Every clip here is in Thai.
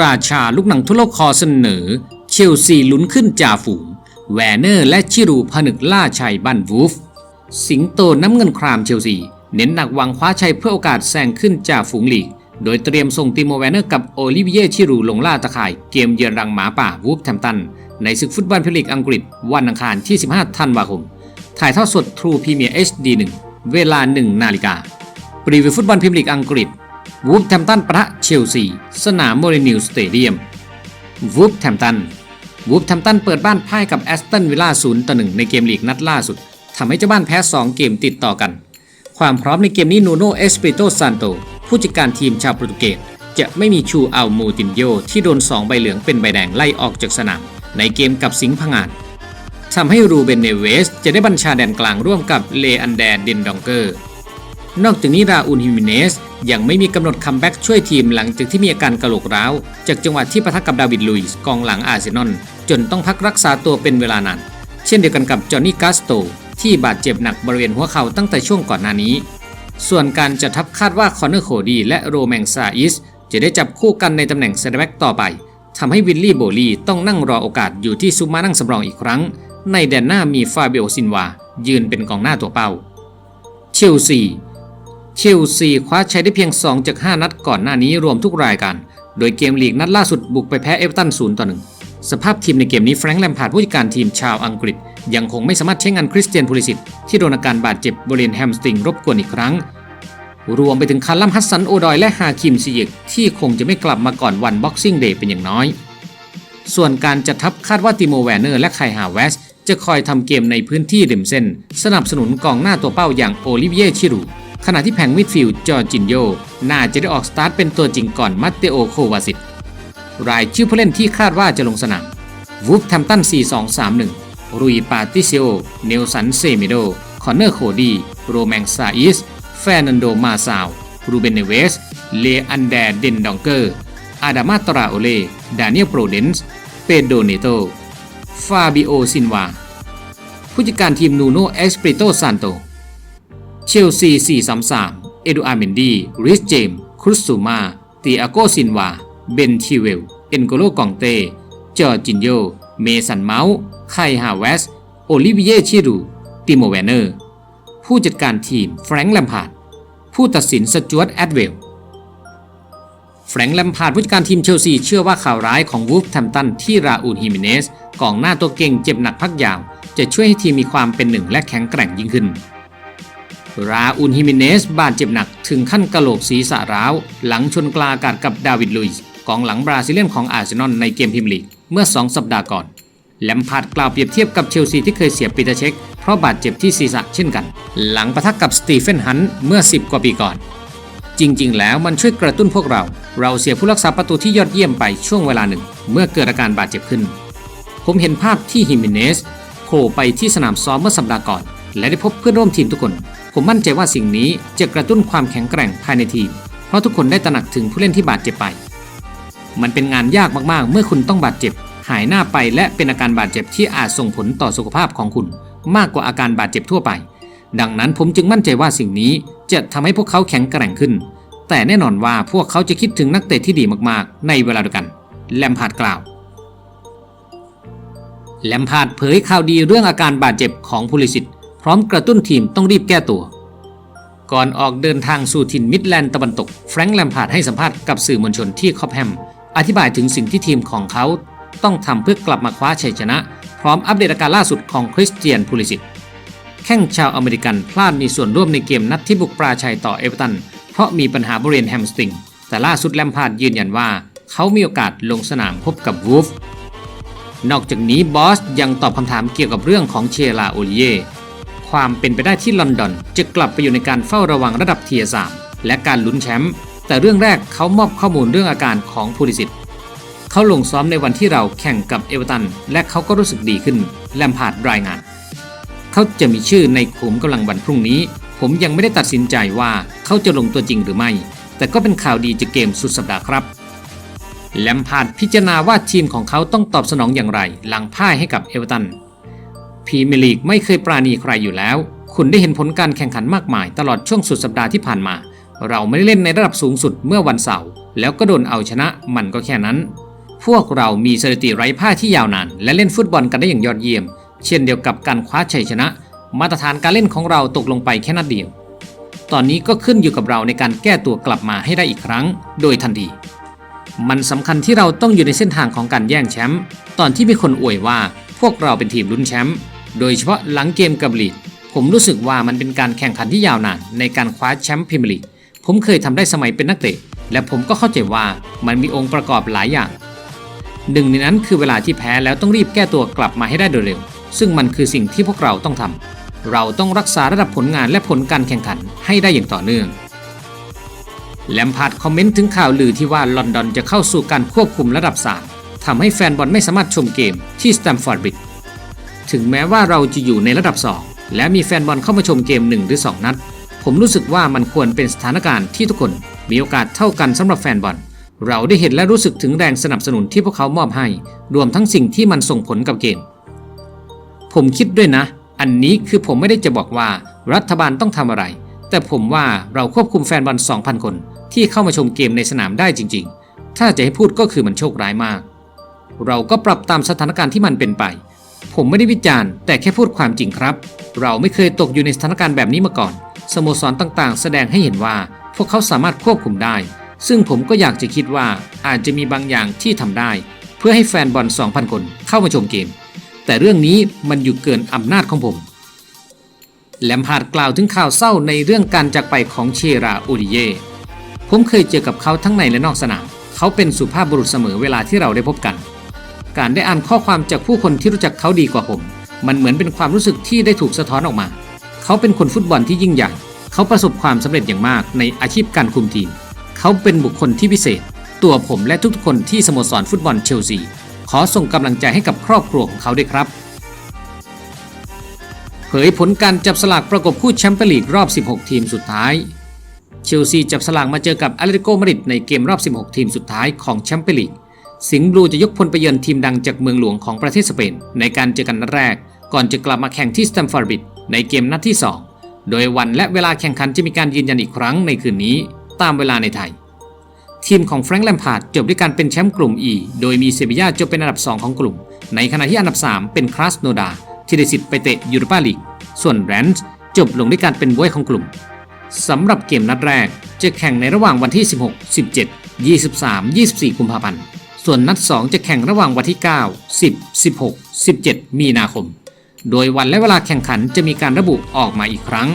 ราชาลูกหนังทั่วโลกคอเสนอ เชลซีลุ้นขึ้นจ่าฝูง แวร์เนอร์และชิรูผนึกล่าชัยบันวูฟ สิงโตน้ำเงินครามเชลซี เน้นหนักวังคว้าชัยเพื่อโอกาสแซงขึ้นจ่าฝูงลีก โดยเตรียมส่งติโมแวนเนอร์กับโอลิเวียชิรูลงล่าตะข่ายเกมเยือนรังหมาป่าวูฟแทมตัน ในศึกฟุตบอลพรีเมียร์ลีกอังกฤษ วันอังคารที่ 15 ธันวาคม ถ่ายทอดสด True Premier HD 1เวลา 1 นาฬิกา ปรีวิวฟุตบอลพรีเมียร์ลีกอังกฤษ วูฟแทมตันประทะเชลซี สนามโมเรนิวสเตเดียมวูฟแทมตันวูฟแทมตันเปิดบ้านพ่ายกับแอสตันวิลล่า0ต่อ1ในเกมลีกนัดล่าสุดทำให้เจ้าบ้านแพ้ 2 เกมติดต่อกัน ความพร้อมในเกมนี้นูโนเอสปริโตซานโตผู้จัดการทีมชาวโปรตุเกสจะไม่มีชูอัลมูตินโยที่โดน 2 ใบเหลืองเป็นใบแดงไล่ออกจากสนาม ในเกมกับสิงห์พังงานทำให้รูเบนเนเวส จะได้บัญชาแดนกลางร่วมกับเลอันแดนเดนดองเกอร์ นอกจากนี้ราอูนฮิมิเนส ยังไม่มีกำหนดคัมแบ็กช่วยทีมหลังจากที่มีอาการกระโหลกร้าว จากจังหวะที่ปะทะกับดาวิดลุยส์กองหลังอาร์เซนอลจนต้องพักรักษาตัวเป็นเวลานาน เช่นเดียวกันกับจอห์นนี่กาสโต ที่บาดเจ็บหนักบริเวณหัวเข่าตั้งแต่ช่วงก่อนหน้านี้ ส่วนการจัดทัพคาดว่าคอนเนอร์โคดีและโรแมงซาอิสจะได้จับคู่กันในตำแหน่งเซนเตอร์แบ็กต่อไปทำให้วิลลี่โบลีต้องนั่งรอโอกาสอยู่ที่ซุมานั่งสำรองอีกครั้ง ในแดนหน้ามีฟาเบโอซินวายืนเป็นกองหน้าตัวเป้า เชลซี เชลซีคว้าชัยได้เพียง 2 จาก 5 นัดก่อนหน้านี้รวมทุกรายการ โดยเกมลีกนัดล่าสุดบุกไปแพ้เอเวอร์ตัน0ต่อ1สภาพทีมในเกมนี้แฟรงค์แลมพาร์ดผู้จัดการทีมชาวอังกฤษ ยังคงไม่สามารถใช้งานคริสเตียนพูลิสิตที่โดนอาการบาดเจ็บบริเวณแฮมสตริงรบกวนอีกครั้ง รวมไปถึงคาร์ลัมฮัสซันโอดอยและฮาคิมซิเยกที่คงจะไม่กลับมาก่อนวันบ็อกซิ่งเดย์เป็นอย่างน้อย ส่วนการจัดทัพคาดว่าติโมแวนเนอร์และไคฮาเวสจะคอยทำเกมในพื้นที่ริมเส้น สนับสนุนกองหน้าตัวเป้าอย่างโอลิเวียชิรู ขณะที่แผงมิดฟิลด์จอร์จินโยน่าจะได้ออกสตาร์ทเป็นตัวจริงก่อนมัตเตโอโควาสิตรายชื่อผู้เล่นที่คาดว่าจะลงสนามวูฟแทมตัน 4231 รุยปาติซิโอ เนลสันเซมิโด คอนเนอร์โคดี โรแมงซาอิส แฟร์นันโดมาซาว รูเบนเนเวส เลอันแดเดนดองเกอร์ อาดามาตราโอเล ดานิเอลโปรเดนส์ เปโดเนโต ฟาบิโอซินวา ผู้จัดการทีมนูโนเอสปริโตซานโต เชลซี 433 เอดูอาร์เมนดีริสเจมครุสซูมาตีอาโกซินวา เบนทิเวล เอ็นโกโลกองเตจอร์จินโย เมสันเมาส์ ไคฮาเวส โอลิเวียชิรู ติโมแวนเนอร์ ผู้จัดการทีม แฟรงค์แลมพาร์ด ผู้ตัดสินสจวตแอดเวล แฟรงค์แลมพาร์ดผู้จัดการทีมเชลซี เชื่อว่าข่าวร้ายของวูฟแทมตันที่ราอูลฮิมิเนสกองหน้าตัวเก่งเจ็บหนักพักยาว จะช่วยให้ทีมมีความเป็นหนึ่งและแข็งแกร่งยิ่งขึ้น ราอูลฮิมิเนสบาดเจ็บหนักถึงขั้นกระโหลกศีรษะร้าว หลังชนกลาอากาศกับดาวิดลุยส์กองหลังบราซิเลียนของอาร์เซนอลในเกมพรีเมียร์ลีกเมื่อ 2 สัปดาห์ก่อนแลมพาร์ดกล่าวเปรียบเทียบกับเชลซีที่เคยเสียปีเตเช็ค เพราะบาดเจ็บที่ศีรษะเช่นกัน หลังปะทะกับสตีเฟนฮันต์เมื่อ 10 กว่าปีก่อน จริง ๆ แล้วมันช่วยกระตุ้นพวกเรา เราเสียผู้รักษาประตูที่ยอดเยี่ยมไปช่วงเวลาหนึ่ง เมื่อเกิดอาการบาดเจ็บขึ้น ผมเห็นภาพที่ฮิมิเนสโผล่ไปที่สนามซ้อมเมื่อสัปดาห์ก่อน และได้พบเพื่อนร่วมทีมทุกคน ผมมั่นใจว่าสิ่งนี้จะกระตุ้นความแข็งแกร่งภายในทีม เพราะทุกคนได้ตระหนักถึงผู้เล่นที่บาดเจ็บไป มันเป็นงานยากมากๆ เมื่อคุณต้องบาดเจ็บ หายหน้าไปและเป็นอาการบาดเจ็บที่อาจส่งผลต่อสุขภาพของคุณ มากกว่าอาการบาดเจ็บทั่วไป ดังนั้นผมจึงมั่นใจว่าสิ่งนี้จะทำให้พวกเขาแข็งแกร่งขึ้น แต่แน่นอนว่าพวกเขาจะคิดถึงนักเตะที่ดีมากๆ ในเวลาเดียวกัน แลมพาร์ดกล่าว แลมพาร์ดเผยข่าวดีเรื่องอาการบาดเจ็บของพูลิสิต พร้อมกระตุ้นทีมต้องรีบแก้ตัว ก่อนออกเดินทางสู่ถิ่นมิดแลนด์ตะวันตก แฟรงค์แลมพาร์ดให้สัมภาษณ์กับสื่อมวลชนที่คอบแฮม อธิบายถึงสิ่งที่ทีมของเขาต้องทำเพื่อกลับมาคว้าชัยชนะ พร้อมอัปเดตอาการล่าสุดของคริสเตียนพูลิสิตแข้งชาวอเมริกันพลาดมีส่วนร่วมในเกมนัดที่บุกปราชัยต่อเอเวอร์ตัน เพราะมีปัญหาบริเวณแฮมสตริง แต่ล่าสุดแลมพาร์ดยืนยันว่า เขามีโอกาสลงสนามพบกับวูฟนอกจากนี้บอสยังตอบคำถามเกี่ยวกับเรื่องของเชลาโอลเย ความเป็นไปได้ที่ลอนดอน จะกลับไปอยู่ในการเฝ้าระวังระดับเทียสามและการลุ้นแชมป์แต่เรื่องแรกเขามอบข้อมูลเรื่องอาการของพูลิสิตเขาลงซ้อมในวันที่เราแข่งกับเอเวอร์ตัน และเขาก็รู้สึกดีขึ้นแลมพาร์ดรายงาน เขาจะมีชื่อในขุมกำลังวันพรุ่งนี้ ผมยังไม่ได้ตัดสินใจว่าเขาจะลงตัวจริงหรือไม่ แต่ก็เป็นข่าวดีจากเกมสุดสัปดาห์ครับแลมพาร์ดพิจารณาว่าทีมของเขาต้องตอบสนองอย่างไร หลังพ่ายให้กับเอเวอร์ตัน พรีเมียร์ลีกไม่เคยปราณีใครอยู่แล้ว คุณได้เห็นผลการแข่งขันมากมาย ตลอดช่วงสุดสัปดาห์ที่ผ่านมา เราไม่ได้เล่นในระดับสูงสุดเมื่อวันเสาร์แล้วก็โดนเอาชนะมันก็แค่นั้น พวกเรามีสถิติไร้พ่าที่ยาวนาน และเล่นฟุตบอลกันได้อย่างยอดเยี่ยม เช่นเดียวกับการคว้าชัยชนะ มาตรฐานการเล่นของเราตกลงไปแค่นัดเดียว ตอนนี้ก็ขึ้นอยู่กับเราในการแก้ตัวกลับมาให้ได้อีกครั้ง โดยทันทีมันสำคัญที่เราต้องอยู่ในเส้นทางของการแย่งแชมป์ตอนที่มีคนอวยว่าพวกเราเป็นทีมลุ้นแชมป์ โดยเฉพาะหลังเกมกับลีดผมรู้สึกว่ามันเป็นการแข่งขันที่ยาวนานในการคว้าแชมป์พรีเมียร์ลีกผมเคยทำได้สมัยเป็นนักเตะ และผมก็เข้าใจว่ามันมีองค์ประกอบหลายอย่าง หนึ่งในนั้นคือเวลาที่แพ้แล้วต้องรีบแก้ตัวกลับมาให้ได้โดยเร็ว ซึ่งมันคือสิ่งที่พวกเราต้องทำเราต้องรักษาระดับผลงานและผลการแข่งขันให้ได้อย่างต่อเนื่องแลมพาร์ดคอมเมนต์ถึงข่าวลือที่ว่าลอนดอนจะเข้าสู่การควบคุมระดับ3ทำให้แฟนบอลไม่สามารถชมเกมที่สแตมฟอร์ดบริดจ์ ถึงแม้ว่าเราจะอยู่ในระดับ 2 และมีแฟนบอลเข้ามาชมเกม 1 หรือ 2 นัด ผมรู้สึกว่ามันควรเป็นสถานการณ์ที่ทุกคนมีโอกาสเท่ากันสำหรับแฟนบอล เราได้เห็นและรู้สึกถึงแรงสนับสนุนที่พวกเขามอบให้ รวมทั้งสิ่งที่มันส่งผลกับเกม ผมคิดด้วยนะ อันนี้คือผมไม่ได้จะบอกว่ารัฐบาลต้องทำอะไร แต่ผมว่าเราควบคุมแฟนบอล 2,000 คน ที่เข้ามาชมเกมในสนามได้จริง ๆ ถ้าจะให้พูดก็คือมันโชคร้ายมาก เราก็ปรับตามสถานการณ์ที่มันเป็นไป ผมไม่ได้วิจารณ์ แต่แค่พูดความจริงครับ เราไม่เคยตกอยู่ในสถานการณ์แบบนี้มาก่อน สโมสรต่างๆ แสดงให้เห็นว่า พวกเขาสามารถควบคุมได้ ซึ่งผมก็อยากจะคิดว่าอาจจะมีบางอย่างที่ทำได้ เพื่อให้แฟนบอล 2,000 คนเข้ามาชมเกม แต่เรื่องนี้มันอยู่เกินอำนาจของผมแลมพาร์ดกล่าวถึงข่าวเศร้าในเรื่องการจากไปของเชราโอดิเย ผมเคยเจอกับเขาทั้งในและนอกสนาม เขาเป็นสุภาพบุรุษเสมอเวลาที่เราได้พบกัน การได้อ่านข้อความจากผู้คนที่รู้จักเขาดีกว่าผม มันเหมือนเป็นความรู้สึกที่ได้ถูกสะท้อนออกมา เขาเป็นคนฟุตบอลที่ยิ่งใหญ่ เขาประสบความสำเร็จอย่างมากในอาชีพการคุมทีม เขาเป็นบุคคลที่พิเศษ ตัวผมและทุกๆคนที่สโมสรฟุตบอลเชลซี ขอส่งกำลังใจให้กับครอบครัวของเขาด้วยครับ เผยผลการจับสลากประกบคู่แชมเปี้ยนลีกรอบ 16 ทีมสุดท้ายเชลซีจับสลากมาเจอกับอตเลติโกมาดริดในเกมรอบ 16 ทีมสุดท้ายของแชมเปี้ยนลีก สิงห์บลูจะยกพลไปเยือนทีมดังจากเมืองหลวงของประเทศสเปน ในการเจอกันนัดแรก ก่อนจะกลับมาแข่งที่สแตมฟอร์ดบิดในเกมนัดที่ 2 โดยวันและเวลาแข่งขันจะมีการยืนยันอีกครั้งในคืนนี้ ตามเวลาในไทย ทีมของแฟรงค์แลมพาร์ดจบด้วยการเป็นแชมป์กลุ่ม E โดยมีเซบียาจบเป็นอันดับ 2 ของกลุ่ม ในขณะที่อันดับ 3 เป็นคราสโนดาที่ได้สิทธิ์ไปเตะยูโรปาลีกส่วนแรนส์จบลงด้วยการเป็นบวยของกลุ่มสำหรับเกมนัดแรกจะแข่งในระหว่างวันที่ 16 17 23 24 กุมภาพันธ์ ส่วนนัด 2 จะแข่งระหว่างวันที่ 9 10 16 17 มีนาคม โดยวันและเวลาแข่งขันจะมีการระบุออกมาอีกครั้ง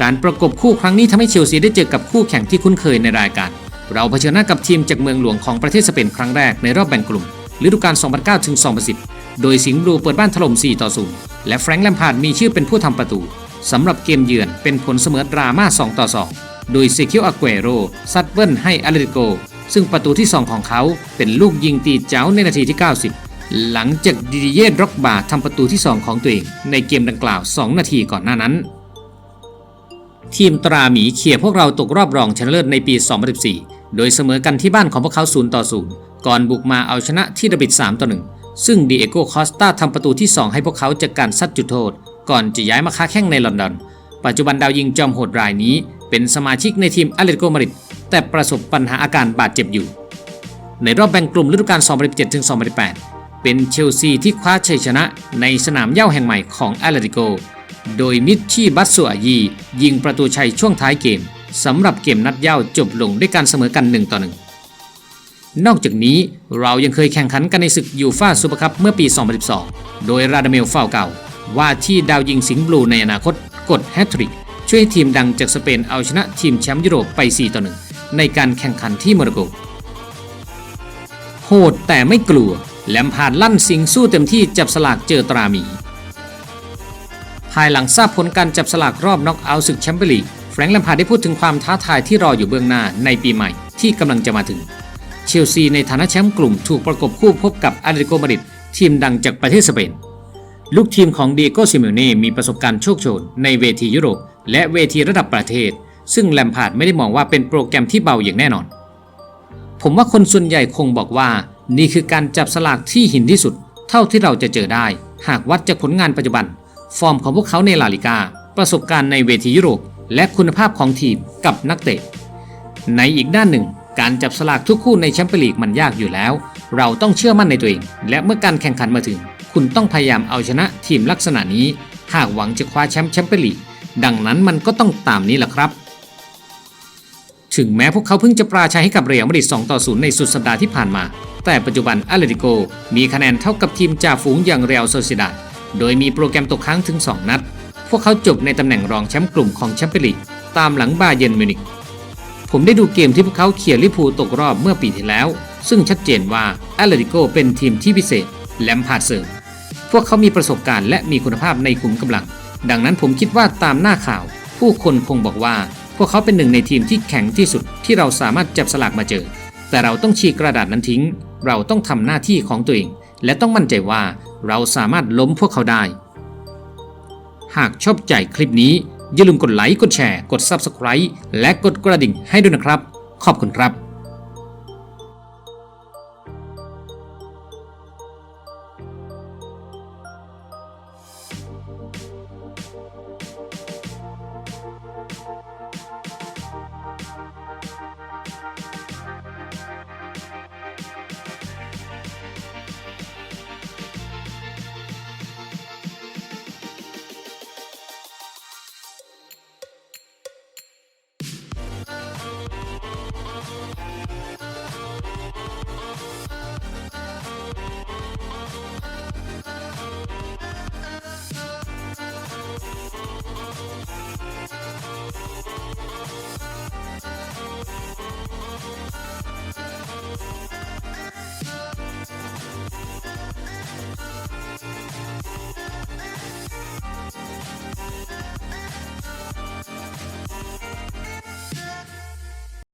การประกบคู่ครั้งนี้ทำให้เชลซีได้เจอกับคู่แข่งที่คุ้นเคยในรายการ เราเผชิญหน้ากับทีมจากเมืองหลวงของประเทศสเปนครั้งแรกในรอบแบ่งกลุ่มฤดูกาล2009ถึง2010 โดยสิงห์บลูเปิดบ้านถล่ม 4 ต่อ 0 และแฟรงค์แลมพาร์ดมีชื่อเป็นผู้ทำประตูสำหรับเกมเยือนเป็นผลเสมอดราม่า 2 ต่อ 2 โดยเซคิโออาเกโรซัดเบิ้ลให้อาเลติโก ซึ่งประตูที่ 2 ของเขาเป็นลูกยิงตีเจ้าในนาทีที่ 90 หลังจากดิดิเย่ร็อกบาทำประตูที่ 2 ของตัวเอง ในเกมดังกล่าว 2 นาทีก่อนหน้านั้น ทีมตราหมีเขี่ยพวกเราตกรอบรองชนะเลิศในปี 2014 โดยเสมอกันที่บ้านของพวกเขา 0 ต่อ 0 ก่อนบุกมาเอาชนะที่ระบิด 3 ต่อ 1 ซึ่งดีเอโกคอสตาทำประตูที่ 2 ให้พวกเขาจากการซัดจุดโทษ ก่อนจะย้ายมาค้าแข้งในลอนดอน ปัจจุบันดาวยิงจอมโหดรายนี้ เป็นสมาชิกในทีมอเลตโกมาริด แต่ประสบปัญหาอาการบาดเจ็บอยู่ ในรอบแบ่งกลุ่มฤดูกาล 2017-2018 เป็นเชลซีที่คว้าชัยชนะในสนามเย้าแห่งใหม่ของแอตเลติโก โดยมิชชี่บัตสุอายี ยิงประตูชัยช่วงท้ายเกมสำหรับเกมนัดเย้าจบลงด้วยการเสมอกัน1ต่อ1นอกจากนี้เรายังเคยแข่งขันกันในศึกยูฟาซูเปอร์คัพเมื่อปี 2012 โดยราดาเมลฟาวเก่าว่าที่ดาวยิงสิงห์บลูในอนาคตกดแฮตทริกช่วยให้ทีมดังจากสเปนเอาชนะทีมแชมป์ยุโรปไป 4 ต่อ 1 ในการแข่งขันที่โมร็อกโก โหดแต่ไม่กลัวแลมพาดลั่นสิงสู้เต็มที่จับสลากเจอตราหมี ภายหลังทราบผลการจับสลากรอบน็อกเอาท์ศึกแชมเปี้ยนลีกแฟรงค์แลมพาดได้พูดถึงความท้าทายที่รออยู่เบื้องหน้าในปีใหม่ที่กำลังจะมาถึง เชลซีในฐานะแชมป์กลุ่มถูกประกบคู่พบกับอาเลติโกมาริดทีมดังจากประเทศสเปนลูกทีมของเดีโกซิเมเน่มีประสบการณ์โชคโชนในเวทียุโรปและเวทีระดับประเทศ ซึ่งแลมพาร์ดไม่ได้มองว่าเป็นโปรแกรมที่เบาอย่างแน่นอน ผมว่าคนส่วนใหญ่คงบอกว่า นี่คือการจับสลากที่หินที่สุด เท่าที่เราจะเจอได้ หากวัดจากผลงานปัจจุบัน ฟอร์มของพวกเขาในลาลิกา ประสบการณ์ในเวทียุโรป และคุณภาพของทีมกับนักเตะ ในอีกด้านหนึ่ง การจับสลากทุกคู่ในแชมเปี้ยนลีกมันยากอยู่แล้ว เราต้องเชื่อมั่นในตัวเอง และเมื่อการแข่งขันมาถึง คุณต้องพยายามเอาชนะทีมลักษณะนี้ หากหวังจะคว้าแชมป์แชมเปี้ยนลีกดังนั้นมันก็ต้องตามนี้แหละครับ ถึงแม้พวกเขาเพิ่งจะปราชัยให้กับเรียลมาดริด2ต่อ 0 ในสุดสัปดาห์ที่ผ่านมา แต่ปัจจุบันอาเลติโกมีคะแนนเท่ากับทีมจ่าฝูงอย่างเรียลโซซิดาดโดยมีโปรแกรมตกค้างถึง 2 นัด พวกเขาจบในตำแหน่งรองแชมป์กลุ่มของแชมเปี้ยนลีกตามหลังบาเยร์นมิวนิกผมได้ดูเกมที่พวกเขาเขี่ยลิพูตกรอบเมื่อปีที่แล้ว ซึ่งชัดเจนว่าอาเลติโกเป็นทีมที่พิเศษแลมพาดเสริมพวกเขามีประสบการณ์และมีคุณภาพในขุมกำลัง ดังนั้นผมคิดว่าตามหน้าข่าว ผู้คนคงบอกว่า พวกเขาเป็นหนึ่งในทีมที่แข็งที่สุดที่เราสามารถจับสลากมาเจอ แต่เราต้องฉีกกระดาษนั้นทิ้ง เราต้องทำหน้าที่ของตัวเอง และต้องมั่นใจว่าเราสามารถล้มพวกเขาได้ หากชอบใจคลิปนี้อย่าลืมกดไลค์ กดแชร์ กด Subscribe และกดกระดิ่งให้ด้วยนะครับ ขอบคุณครับ